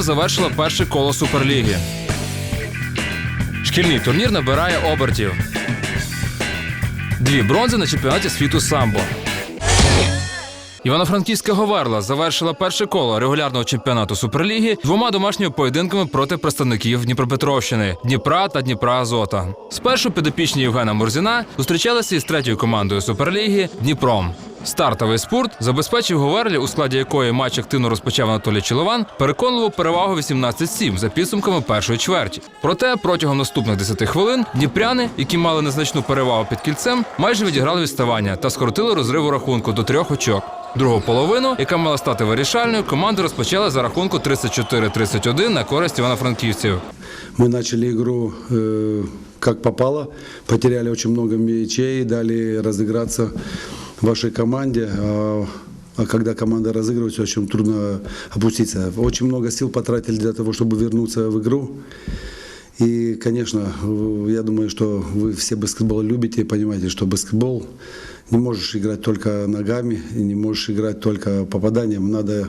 Говерла завершила перше коло Суперліги. Шкільний турнір набирає обертів. Дві бронзи на чемпіонаті світу самбо. Івано-Франківська Говерла завершила перше коло регулярного чемпіонату Суперліги двома домашніми поєдинками проти представників Дніпропетровщини Дніпра та Дніпра Азота. Спершу підопічні Євгена Мурзіна зустрічалися із третьою командою Суперліги Дніпром. Стартовий спорт забезпечив Говерлі, у складі якої матч активно розпочав Анатолій Чолован, переконливу перевагу 18-7 за підсумками першої чверті. Проте протягом наступних 10 хвилин дніпряни, які мали незначну перевагу під кільцем, майже відіграли відставання та скоротили розрив у рахунку до трьох очок. Другу половину, яка мала стати вирішальною, команди розпочали за рахунку 34-31 на користь івано-франківців. Мы начали игру э, как попало, потеряли очень много мячей, дали разыграться вашей команде. А, а когда команда разыгрывается, очень трудно опуститься. Очень много сил потратили для того, чтобы вернуться в игру. И, конечно, э, я думаю, что вы все баскетбол любите и понимаете, что баскетбол не можешь играть только ногами, и не можешь играть только попаданием. Надо,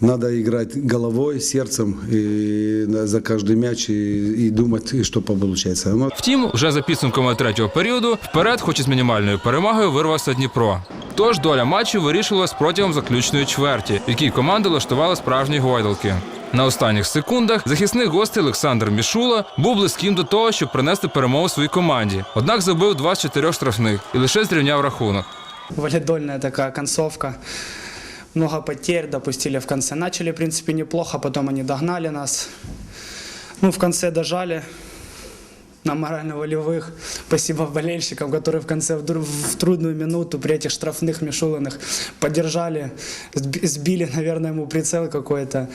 надо играть головой, сердцем и на- за каждый мяч и, и думать, и что получается. Но Втім, вже за підсумками третього періоду вперед, хоч і з мінімальною перемагою, вирвався Дніпро. Тож доля матчу вирішувалась протягом заключної чверті, в якій команди влаштували справжні гойдалки. На останніх секундах захисник гостей Олександр Мішула був близьким до того, щоб принести перемогу своїй команді. Однак забив два з чотирьох штрафних і лише зрівняв рахунок. Валидольная такая концовка. Много потерь допустили в конце. Начали, в принципе, неплохо, потом они догнали нас. Ну, в конце дожали на морально-волевых. Спасибо болельщикам, которые в конце, в, дру- в трудную минуту при этих штрафных Мишулиных поддержали, сби- сбили, наверное, ему прицел какой-то.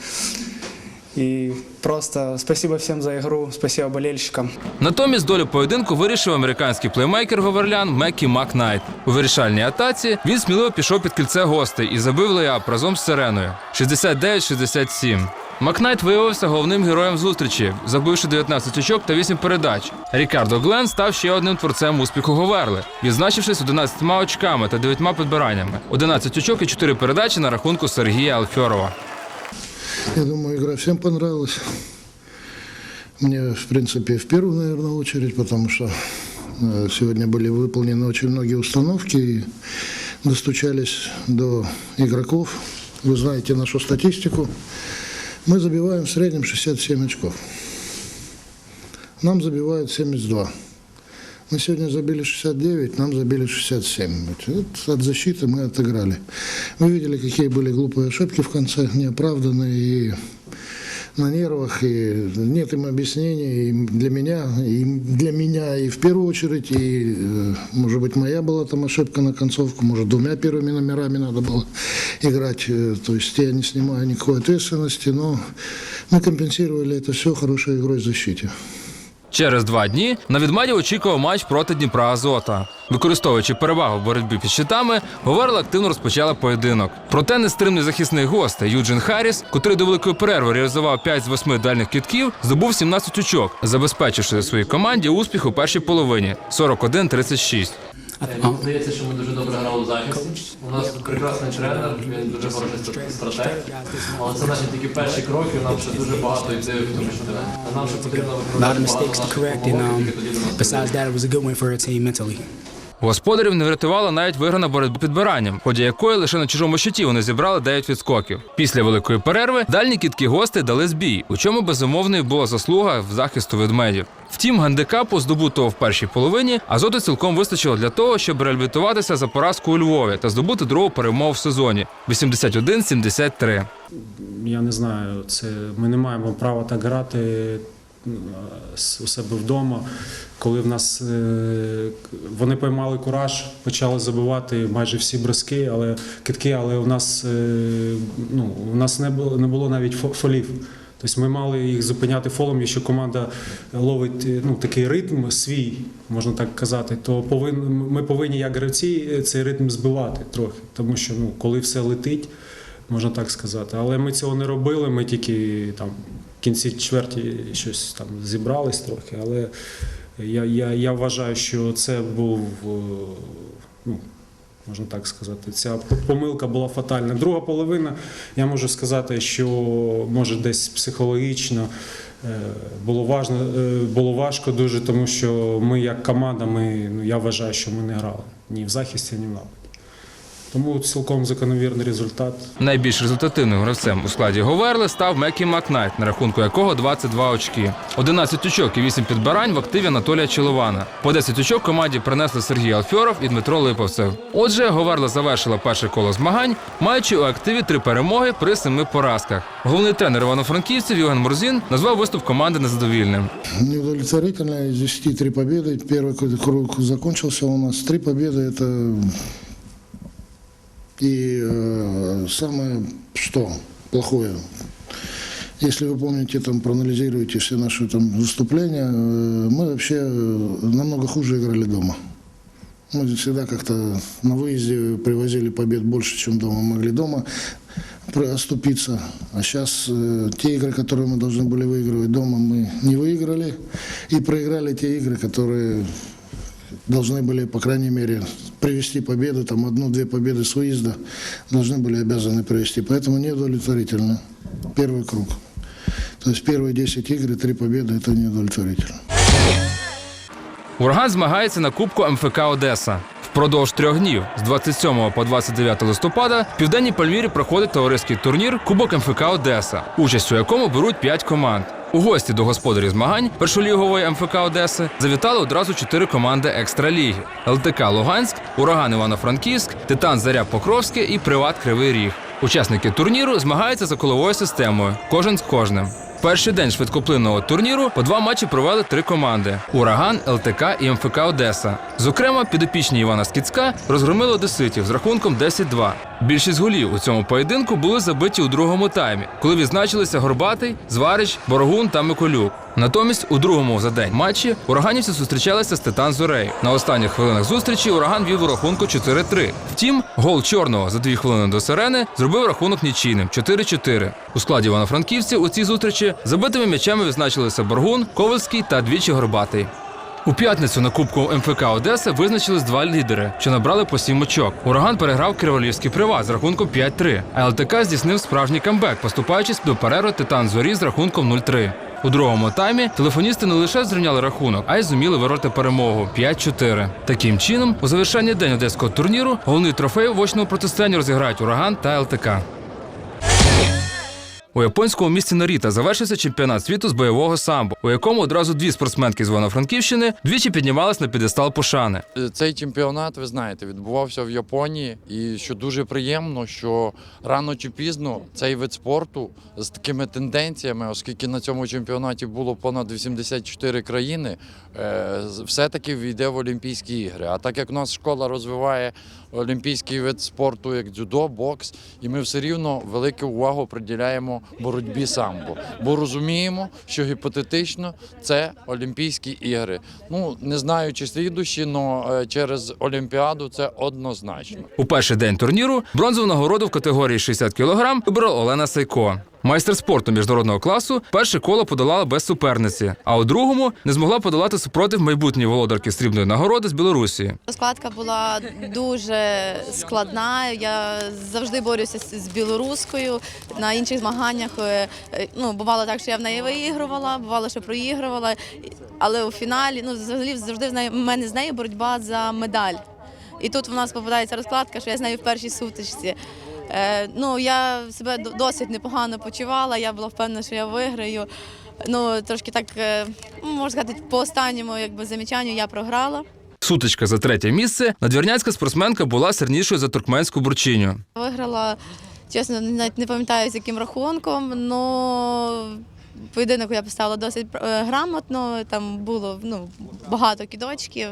И просто спасибо всем за игру, спасибо болельщикам. Натомість долю поєдинку вирішив американський плеймейкер говерлян Меккі Макнайт. У вирішальній атаці він сміливо пішов під кільце гостей і забив леяп разом з сиреною 69-67. Макнайт виявився головним героєм зустрічі, забивши 19 очок та 8 передач. Рікардо Глен став ще одним творцем успіху Говерли, відзначившись 11 очками та 9 підбираннями. 11 очок і 4 передачі на рахунку Сергія Алфьорова. Я думаю, игра всем понравилась. Мне, в принципе, в первую, наверное, очередь, потому что э, сегодня были выполнены очень многие установки и достучались до игроков. Вы знаете нашу статистику. Мы забиваем в среднем 67 очков. Нам забивают 72. Мы сегодня забили 69, нам забили 67. Вот от защиты мы отыграли. Вы видели, какие были глупые ошибки в конце, неоправданные и на нервах, и нет им объяснений и для меня, и для меня, и в первую очередь, и, э, может быть, моя была там ошибка на концовку, может, двумя первыми номерами надо было играть, э, то есть я не снимаю никакой ответственности, но мы компенсировали это все хорошей игрой в защите. Через два дні на відмаді очікував матч проти Дніпра Азота. Використовуючи перевагу в боротьбі під щитами, Говерла активно розпочала поєдинок. Проте нестримний захисний гостей Юджин Харріс, котрий до великої перерви реалізував 5 з 8 дальних кітків, здобув 17 очок, забезпечивши своїй команді успіх у першій половині 41-36. Мені здається, що ми дуже добре грали у захисті. У нас прекрасний тренер, він дуже хороший стратег. Але це наші тільки перші кроки, нам ще дуже багато йде в тому, що нам ще потрібно a lot виправляти of багато mistakes to наших correct, and помилок, um, які тоді до нас besides that, it was a good win for our team mentally. Господарів не врятувала навіть виграна боротьба підбиранням, в ході якої лише на чужому щиті вони зібрали 9 відскоків. Після великої перерви дальні кітки гостей дали збій, у чому безумовною була заслуга в захисту ведмедів. Втім, гандикапу, здобутого в першій половині, азоту цілком вистачило для того, щоб реабілітуватися за поразку у Львові та здобути другу перемогу в сезоні 81-73. я не знаю, це ми не маємо права так грати у себе вдома. Коли в нас е, вони поймали кураж, почали забивати майже всі броски, але китки, але у нас е, ну, у нас не було не було навіть фолів. Тобто ми мали їх зупиняти фолом, якщо команда ловить е, ну, такий ритм свій, можна так казати, то повин, ми повинні як гравці цей ритм збивати трохи. Тому що ну, коли все летить, можна так сказати. Але ми цього не робили, ми тільки там в кінці чверті щось там зібрались трохи. Але я, я, я вважаю, що це був е, ну, Можна так сказати, ця помилка була фатальна. Друга половина, я можу сказати, що може десь психологічно е, було важно, е, було важко дуже, тому що ми як команда, ми, ну, я вважаю, що ми не грали ні в захисті, ні в нападі. Тому цілком закономірний результат. Найбільш результативним гравцем у складі Говерли став Меккі Макнайт, на рахунку якого 22 очки. 11 очок і 8 підбирань в активі Анатолія Чолована. По 10 очок команді принесли Сергій Алфьоров і Дмитро Липовцев. Отже, Говерла завершила перше коло змагань, маючи у активі три перемоги при семи поразках. Головний тренер Івано-Франківців Євген Мурзін назвав виступ команди незадовільним. Неудовлетворительно. Из 10 три победы. Первый круг закончился у нас. Три победы это и э, самое что плохое. Если вы помните, там проанализируете все наши там выступления, э, мы вообще э, намного хуже играли дома. Мы всегда как-то на выезде привозили побед больше, чем дома могли дома про- оступиться. А сейчас те игры, которые мы должны были выигрывать дома, мы не выиграли. И проиграли те игры, которые должны были, по крайней мере, привести победу, там одну-две победы с выезда должны были обязаны привести. Поэтому неудовлетворительно. Первый круг. То есть первые 10 игр и три победы – это неудовлетворительно. Ураган змагається на Кубку МФК Одеса. Впродовж трьох днів з 27 по 29 листопада в південній Пальмірі проходить товариський турнір Кубок МФК Одеса, участь у якому беруть п'ять команд. У гості до господарів змагань першолігової МФК Одеси завітали одразу чотири команди екстраліги: ЛТК Луганськ, Ураган Івано-Франківськ, Титан Заря Покровське і Приват Кривий Ріг. Учасники турніру змагаються за коловою системою, кожен з кожним. Перший день швидкоплинного турніру по два матчі провели три команди: Ураган, ЛТК і МФК Одеса. Зокрема, підопічні Івана Скіцька розгромили одеситів з рахунком 10-2. Більшість голів у цьому поєдинку були забиті у другому таймі, коли відзначилися Горбатий, Зварич, Борогун та Миколюк. Натомість у другому за день матчі ураганівці зустрічалися з Титан Зорею. На останніх хвилинах зустрічі ураган вів у рахунку 4-3. Втім, гол чорного за дві хвилини до сирени зробив рахунок нічийним 4-4. У складі івано-франківців у цій зустрічі забитими м'ячами відзначилися Боргун, Ковальський та двічі Горбатий. У п'ятницю на Кубку МФК Одеси визначились два лідери, що набрали по сім очок. Ураган переграв Криволівський приват з рахунком 5-3, а ЛТК здійснив справжній камбек, поступаючись до перерви Титан Зорі з рахунком 0-3. У другому таймі телефоністи не лише зрівняли рахунок, а й зуміли вироти перемогу 5-4. Таким чином, у завершенні день одеського турніру головний трофей в очному протистоянні розіграють Ураган та ЛТК. У японському місті Наріта завершився чемпіонат світу з бойового самбо, у якому одразу дві спортсменки з Івано-Франківщини двічі піднімались на підестал пошани. Цей чемпіонат, ви знаєте, відбувався в Японії, і що дуже приємно, що рано чи пізно цей вид спорту з такими тенденціями, оскільки на цьому чемпіонаті було понад 84 країни, е, все-таки війде в Олімпійські ігри. А так як у нас школа розвиває олімпійський вид спорту, як дзюдо, бокс, і ми все рівно велику увагу приділяємо боротьбі самбо, бо розуміємо, що гіпотетично це Олімпійські ігри. Ну не знаю, чи слідущі, але через Олімпіаду це однозначно. У перший день турніру бронзову нагороду в категорії 60 кг вибрала Олена Сайко. Майстер спорту міжнародного класу перше коло подолала без суперниці, а у другому не змогла подолати супротив майбутньої володарки срібної нагороди з Білорусі. Розкладка була дуже складна. Я завжди борюся з білоруською на інших змаганнях. е, е, Ну бувало так, що я в неї виігрувала, бувало, що проігрувала. Але у фіналі ну взагалі завжди в мене з нею боротьба за медаль. І тут в нас попадається розкладка, що я з нею в першій сутичці. Е, ну я себе досить непогано почувала. Я була впевнена, що я виграю. Ну трошки так е, ну, можна сказати, по останньому якби замічанню я програла. Сутичка за третє місце надвірнянська спортсменка була сильнішою за туркменську бурчиню. Виграла, чесно, навіть не пам'ятаю з яким рахунком, але поєдинок я поставила досить е, грамотно, там було ну, багато кідочків.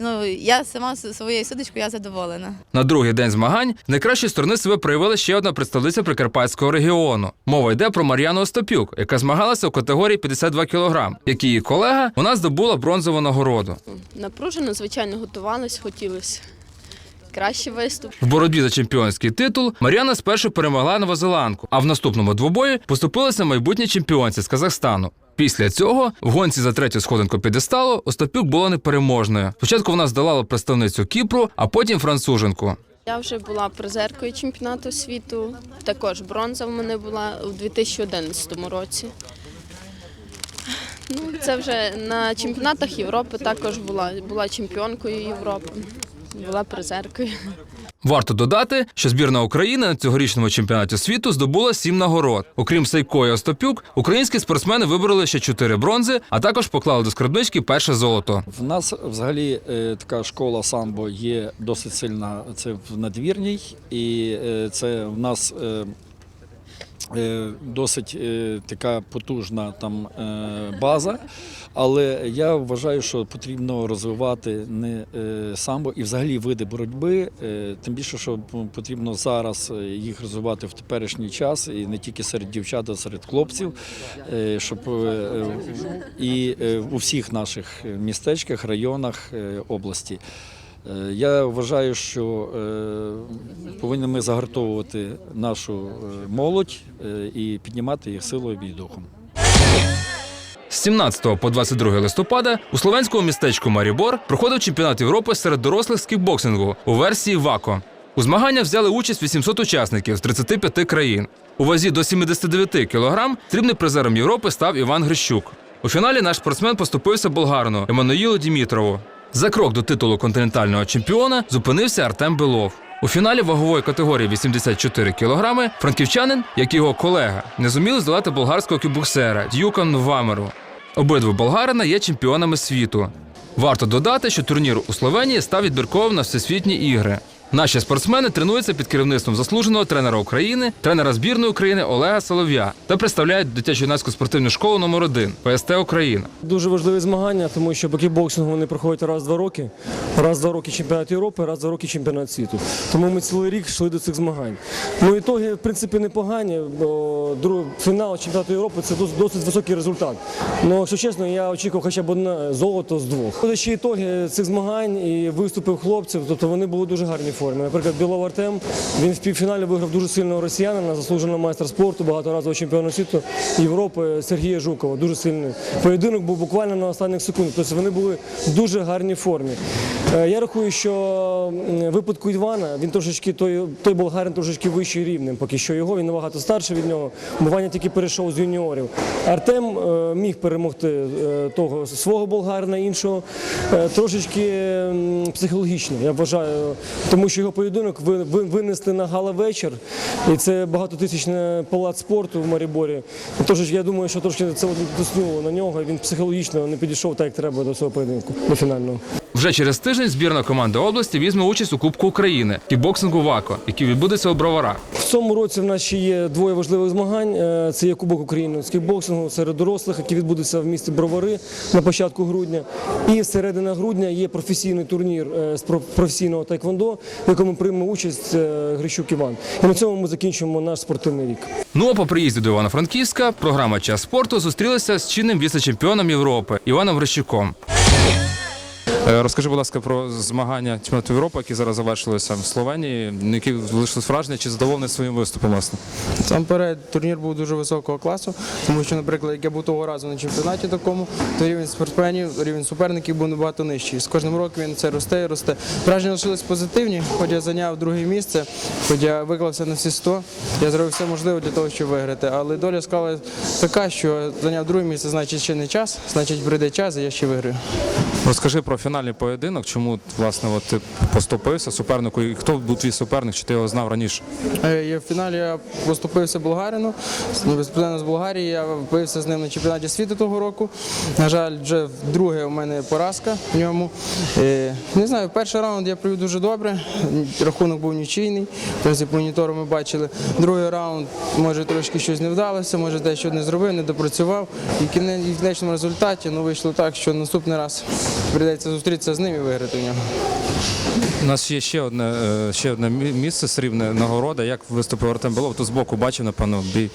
Ну, я сама з своєю судочкою я задоволена. На другий день змагань з найкращої сторони себе проявила ще одна представниця Прикарпатського регіону. Мова йде про Мар'яну Остапюк, яка змагалася у категорії 52 кг. Як і її колега, вона здобула бронзову нагороду. Напружено, звичайно, готувалась, хотілося кращий виступ. В боротьбі за чемпіонський титул Мар'яна спершу перемогла новозеландку, а в наступному двобої поступилася майбутній чемпіонці з Казахстану. Після цього в гонці за третю сходинку підесталу Остапюк була непереможною. Спочатку вона здолала представницю Кіпру, а потім француженку. Я вже була призеркою чемпіонату світу. Також бронза в мене була у 2011 році. Ну, це вже на чемпіонатах Європи також була. Була чемпіонкою Європи, була призеркою. Варто додати, що збірна України на цьогорічному чемпіонаті світу здобула сім нагород. Окрім Сайко і Остапюк, українські спортсмени вибороли ще чотири бронзи, а також поклали до скарбнички перше золото. В нас взагалі е, така школа самбо є досить сильна. Це в надвірній, і е, це в нас е, досить е, така потужна там е, база. Але я вважаю, що потрібно розвивати не е, самбо і взагалі види боротьби. е, Тим більше, що потрібно зараз е, їх розвивати в теперішній час, і не тільки серед дівчат, а серед хлопців, е, щоб е, е, і е, у всіх наших містечках, районах е, області. Е, Я вважаю, що е, повинні ми загартовувати нашу е, молодь і піднімати їх силою і духом. З 17 по 22 листопада у словенському містечку Марібор проходив чемпіонат Європи серед дорослих з кікбоксингу у версії ВАКО. У змаганнях взяли участь 800 учасників з 35 країн. У вазі до 79 кілограм срібним призером Європи став Іван Грищук. У фіналі наш спортсмен поступився болгарину Еммануїлу Дімітрову. За крок до титулу континентального чемпіона зупинився Артем Белов. У фіналі вагової категорії 84 кілограми франківчанин, як його колега, не зуміли здолати болгарського кібуксера Дюкан Вамеру. Обидва болгарина є чемпіонами світу. Варто додати, що турнір у Словенії став відбірковим на всесвітні ігри. Наші спортсмени тренуються під керівництвом заслуженого тренера України, тренера збірної України Олега Солов'я та представляють дитячу юнацьку спортивну школу номер 1 ПСТ Україна. Дуже важливі змагання, тому що по кікбоксингу вони проходять раз в два роки. Раз в два роки чемпіонат Європи, раз два роки чемпіонат світу. Тому ми цілий рік йшли до цих змагань. Ну ітоги, в принципі, непогані. Фінал чемпіонату Європи це досить високий результат. Ну, якщо чесно, я очікував хоча б одне золото з двох. Ще ітоги цих змагань і виступив хлопців, тобто вони були дуже гарній формі. Наприклад, Білов Артем він в півфіналі виграв дуже сильного росіянина, заслуженого майстра спорту, багаторазового чемпіона світу Європи Сергія Жукова. Дуже сильний. Поєдинок був буквально на останніх секундах. Тобто вони були в дуже гарній формі. Е, Я рахую, що випадку Івана він трошечки той, той болгарин трошечки вищий рівнем. Поки що його він набагато старший від нього. Бо Ваня тільки перейшов з юніорів. Артем е, міг перемогти е, того свого болгарина іншого трошечки психологічно. Я вважаю, тому що його поєдинок ви- ви- винесли на гала-вечір, і це багатотисячний палац спорту в Маріборі. Тож я думаю, що трошки це тиснуло на нього. Він психологічно не підійшов так, як треба до цього поєдинку, до фінального. Вже через тиждень збірна команда області візьме участь у Кубку України кікбоксингу ВАКО, який відбудеться у Броварах. В цьому році в нас ще є двоє важливих змагань. Е, Це є Кубок України з кікбоксингу серед дорослих, який відбудеться в місті Бровари на початку грудня. І середина грудня є професійний турнір е, з професійного тайквондо, в якому прийме участь е, Грищук Іван. І на цьому ми закінчимо наш спортивний рік. Ну а по приїзді до Івано-Франківська програма Час спорту зустрілася з чинним віце-чемпіоном Європи Іваном Грищуком. Е, Розкажи, будь ласка, про змагання чемпіонату Європи, які зараз завершилися в Словенії. Які лишились враження, чи задоволений своїм виступом? Власне? Сам перед турнір був дуже високого класу, тому що, наприклад, як я був того разу на чемпіонаті такому, то рівень спортсменів, рівень суперників був набагато нижчий. З кожним роком він це росте і росте. Враження лишились позитивні, хоч я зайняв друге місце, хоч я виклався на всі 100, я зробив все можливе для того, щоб виграти. Але доля склала така, що зайняв друге місце, значить ще не час, значить прийде час, і я ще виграю. Розкажи про фінальний поєдинок, чому власне от ти поступився супернику, і хто був твій суперник, чи ти його знав раніше? Е, Я в фіналі я поступився болгарину, безпосередньо з Болгарії. Я бився з ним на чемпіонаті світу того року. На жаль, вже вдруге у мене поразка в ньому. Е, Не знаю, перший раунд я провів дуже добре. Рахунок був нічийний. Тобто по монітору ми бачили. Другий раунд, може, трошки щось не вдалося, може, дещо не зробив, не допрацював. І в кінечному результаті ну, вийшло так, що наступний раз прийдеться зустрітися з ним і виграти в нього. У нас є ще одне е, ще одне місце срібне нагорода. Як виступив Артем Белов? Тут збоку бачив, напевно, бій.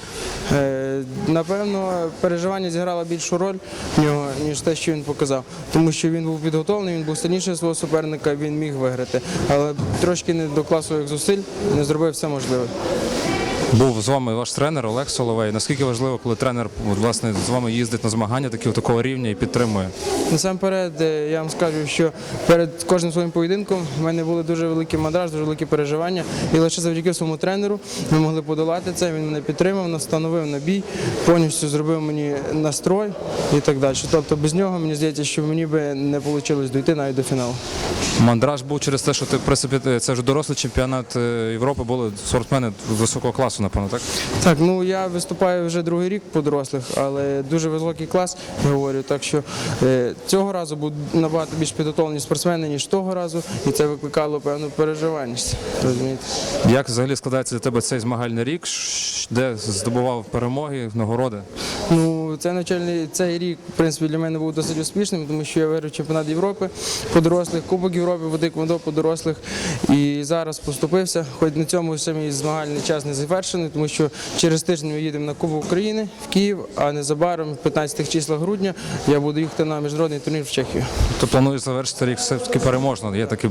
Е, Напевно, переживання зіграло більшу роль в нього, ніж те, що він показав. Тому що він був підготовлений, він був сильніший свого суперника, він міг виграти. Але трошки не доклав своїх зусиль, не зробив все можливе. Був з вами ваш тренер Олег Соловей. Наскільки важливо, коли тренер власне з вами їздить на змагання такі такого рівня і підтримує? Насамперед, е, я вам скажу, що перед кожним своїм поєдинком в мене були дуже великі мандраж, дуже великі переживання. І лише завдяки своєму тренеру ми могли подолати це. Він мене підтримав, настановив на бій, повністю зробив мені настрой і так далі. Тобто без нього мені здається, що мені би не вийшло дійти навіть до фіналу. Мандраж був через те, що ти в принципі це вже дорослий чемпіонат е, Європи, були спортсмени високого класу, напевно, так? Так, ну я виступаю вже другий рік по дорослих, але дуже високий клас, говорю. Так що е, цього разу був набагато більш підготовлені спортсмени, ніж того разу, і це викликало певну переживаність. Розумієте? Як взагалі складається для тебе цей змагальний рік, де здобував перемоги, нагороди? Ну, цей навчальний цей рік, в принципі, для мене був досить успішним, тому що я виграв чемпіонат Європи по дорослих, Кубок Європи, води квадо по дорослих. І зараз поступився. Хоч на цьому ще мій змагальний час не завершений, тому що через тиждень ми їдемо на Кубок України в Київ, а незабаром, 15 числа грудня, я буду їхати на міжнародний турнір в Чехію. Тобто плануєш завершити рік все-таки переможно. Є такі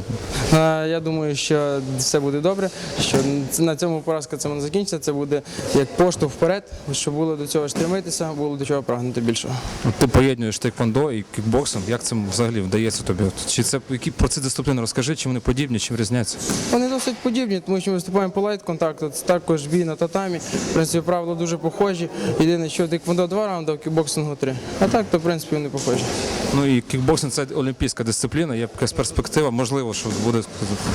Я думаю, що все буде добре, що на цьому поразка це не закінчиться. Це буде як поштовх вперед, щоб було до цього стремитися, було до чого прагнути більшого. Ти поєднуєш тейквондо і кікбоксинг. Як це взагалі вдається тобі? Чи це які про ці дисципліни розкажи, чи вони подібні, чим різняться? Вони досить подібні, тому що ми виступаємо по лайт-контакту, це також бій на татамі. В принципі, правила дуже похожі. Єдине, що в два раунди, а в кікбоксингу три. А так, то в принципі вони похожі. Ну і кікбоксинг це олімпійська дисципліна, є якась перспектива, можливо, що буде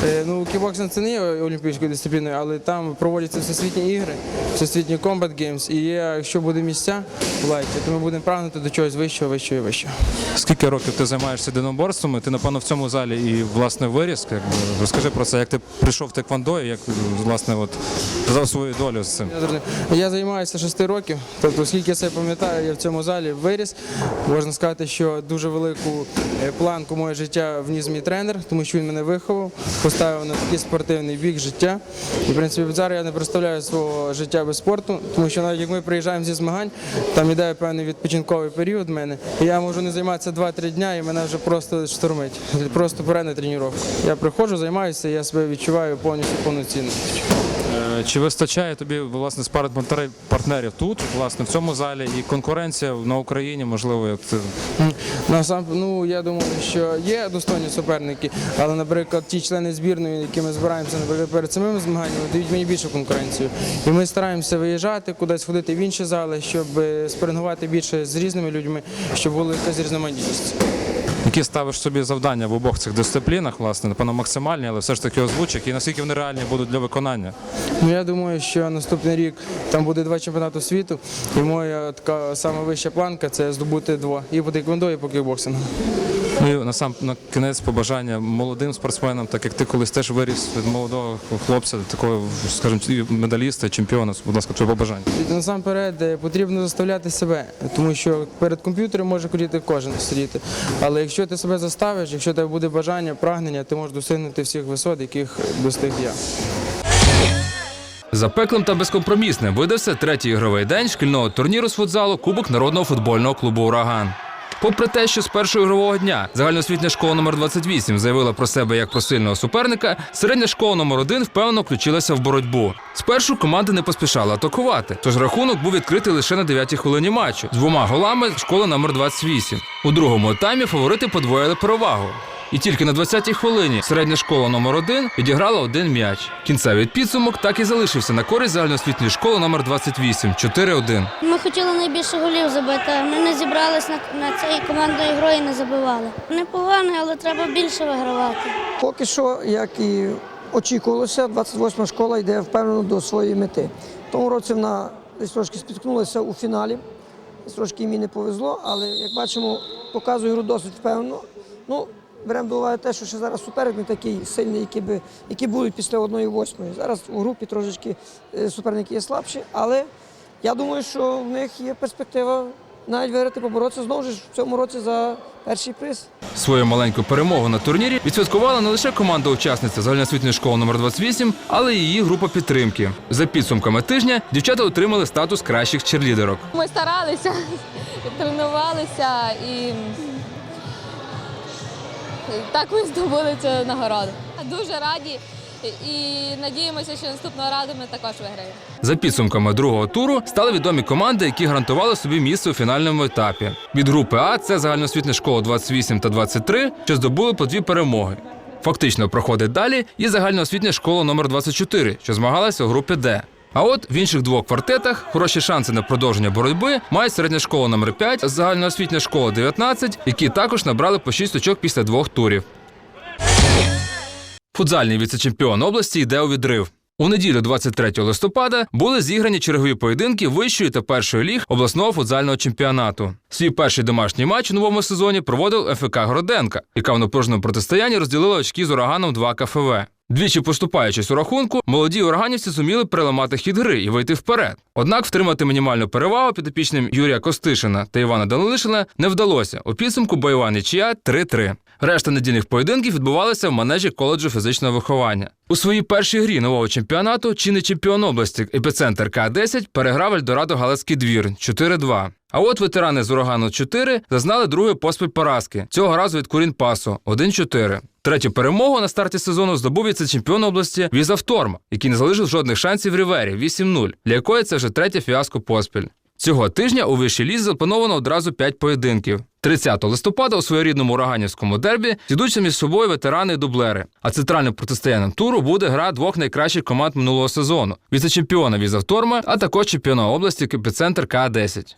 Е, Ну, кікбоксинг це не є олімпійською дисципліною, але там проводяться всесвітні ігри, всесвітні комбат геймс. І є, якщо буде місця в лайті, то ми будемо прагнути до чогось вищого, вищого і вищого. Скільки років ти займаєшся єдиноборствами? Ти, напевно, в цьому залі і власне виріс. Розкажи про це, як ти прийшов в теквондо і як власне от дав свою долю з цим. Я займаюся 6 років, тобто, оскільки я це пам'ятаю, я в цьому залі виріс. Можна сказати, що дуже велику е, планку моє життя вніс мій тренер, тому що він мене виховав, поставив на такий спортивний бік життя. І в принципі зараз я не представляю свого життя без спорту, тому що навіть як ми приїжджаємо зі змагань, там іде певний відпочинковий період в мене, і я можу не займатися 2-3 дня, і мене вже просто штормить. Просто перед на тренування. Я приходжу, займаюся, я себе відчуваю повністю повноцінно. Е, Чи вистачає тобі власне партнерів тут, власне, в цьому залі, і конкуренція на Україні, можливо, як ти Насам, ну я думаю, що є достойні суперники, але, наприклад, ті члени збірної, які ми збираємося наприклад, перед самими змаганнями, дають мені більшу конкуренцію. І ми стараємося виїжджати, кудись ходити в інші зали, щоб е, спарингувати більше з різними людьми, щоб була якась різноманітність. Які ставиш собі завдання в обох цих дисциплінах, власне, напевно, максимальні, але все ж таки озвучить і наскільки вони реальні будуть для виконання? Ну я думаю, що наступний рік там буде два чемпіонати світу, і моя така сама вища планка це здобути два і по тейквондо, і по кікбоксингу. Ну і на сам на кінець побажання молодим спортсменам, так як ти колись теж виріс від молодого хлопця, такого, скажімо, медаліста, чемпіона, будь ласка, твоє побажання. Насамперед е, потрібно заставляти себе, тому що перед комп'ютером може хотіти кожен сидіти. Але якщо ти себе заставиш, якщо тебе буде бажання, прагнення, ти можеш досягнути всіх висот, яких достиг я. Запеклим та безкомпромісним видався третій ігровий день шкільного турніру з футзалу Кубок народного футбольного клубу Ураган. Попри те, що з першого ігрового дня загальноосвітня школа номер 28 заявила про себе як про сильного суперника, середня школа номер 1 впевнено включилася в боротьбу. Спершу команда не поспішала атакувати, тож рахунок був відкритий лише на 9-й хвилині матчу з двома голами школи номер 28. У другому таймі фаворити подвоїли перевагу. І тільки на 20-й хвилині середня школа номер 1 відіграла один м'яч. Кінцевий підсумок так і залишився на користь загальноосвітньої школи номер 28 – 4-1. Ми хотіли найбільше голів забити, ми не зібрались на, на цій командної грі і не забивали. Непогано, але треба більше вигравати. Поки що, як і очікувалося, 28 школа йде впевнено до своєї мети. Тому році вона десь трошки спіткнулася у фіналі, десь трошки їм і не повезло, але як бачимо, показує гру досить впевнено. Ну, беремо до уваги те, що ще зараз суперник не такий сильний, які, би, які будуть після одної восьмої. Зараз у групі трошечки е, суперники є слабші, але я думаю, що в них є перспектива навіть виграти, поборотися знову ж в цьому році за перший приз. Свою маленьку перемогу на турнірі відсвяткувала не лише команда учасниця загальноосвітньої школи номер 28, але й її група підтримки. За підсумками тижня дівчата отримали статус кращих черлідерок. Ми старалися, тренувалися і так ми здобули цю нагороду. Дуже раді, і надіємося, що наступного разу ми також виграємо. За підсумками другого туру стали відомі команди, які гарантували собі місце у фінальному етапі. Від групи А це загальноосвітня школа 28 та 23, що здобули по дві перемоги. Фактично проходить далі і загальноосвітня школа номер 24, що змагалася у групі Д. А от в інших двох квартетах хороші шанси на продовження боротьби мають середня школа номер 5 загальноосвітня школа 19, які також набрали по 6 очок після двох турів. Футзальний віце-чемпіон області йде у відрив. У неділю, 23 листопада, були зіграні чергові поєдинки вищої та першої ліг обласного футзального чемпіонату. Свій перший домашній матч у новому сезоні проводив ФК Городенка, яка в напруженому протистоянні розділила очки з ураганом 2 КФВ. Двічі поступаючись у рахунку, молоді органівці зуміли переламати хід гри і вийти вперед. Однак втримати мінімальну перевагу підопічним Юрія Костишина та Івана Данилишина не вдалося. У підсумку бойова нічия 3-3. Решта недільних поєдинків відбувалися в манежі коледжу фізичного виховання. У своїй першій грі нового чемпіонату чинний чемпіон області епіцентр К-10 переграв Ельдорадо Галицький двір 4-2. А от ветерани з урагану 4 зазнали другої поспіль поразки. Цього разу від Курін Пасо 1-4. Третю перемогу на старті сезону здобув віце-чемпіон області Візавторм, який не залишив жодних шансів Рівері 8-0, для якої це вже третя фіаско поспіль. Цього тижня у вищій лізі заплановано одразу 5 поєдинків. 30 листопада у своєрідному ураганівському дербі зійдуться між собою ветерани і дублери. А центральним протистоянням туру буде гра двох найкращих команд минулого сезону: віце-чемпіона Візавторма, а також чемпіона області Епіцентр К-10.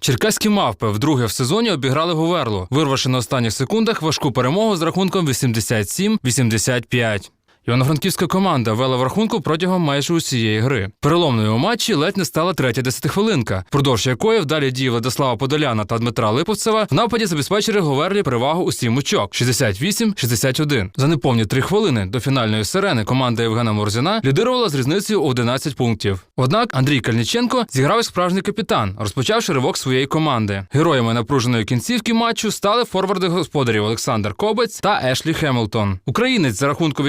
Черкаські мавпи вдруге в сезоні обіграли Гуверлу, вирвавши на останніх секундах важку перемогу з рахунком 87-85. Івано-франківська команда вела в рахунку протягом майже усієї гри. Переломною у матчі ледь не стала третя десятихвилинка, впродовж якої вдалі дії Владислава Подоляна та Дмитра Липовцева в нападі забезпечили Говерлі перевагу у сім очок 68-61. За неповні три хвилини до фінальної сирени команда Євгена Морзіна лідирувала з різницею у 11 пунктів. Однак Андрій Кальниченко зіграв як справжній капітан, розпочавши ривок своєї команди. Героями напруженої кінцівки матчу стали форварди господарів Олександр Кобець та Ешлі Хемілтон. Українець за рахунку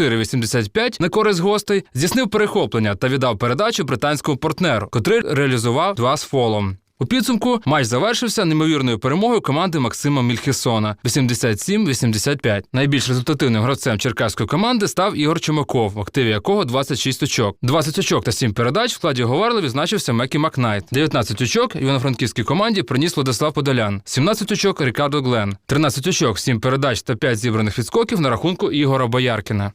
84-85 на користь гостей здійснив перехоплення та віддав передачу британському партнеру, котрий реалізував два з фолом. У підсумку матч завершився неймовірною перемогою команди Максима Мільхісона 87-85. Найбільш результативним гравцем черкаської команди став Ігор Чумаков, в активі якого 26 очок. 20 очок та 7 передач в складі Говерли відзначився Мекі Макнайт. 19 очок івано-франківській команді приніс Владислав Подолян, 17 очок Рікардо Глен, 13 очок, 7 передач та 5 зібраних відскоків на рахунку Ігора Бояркіна.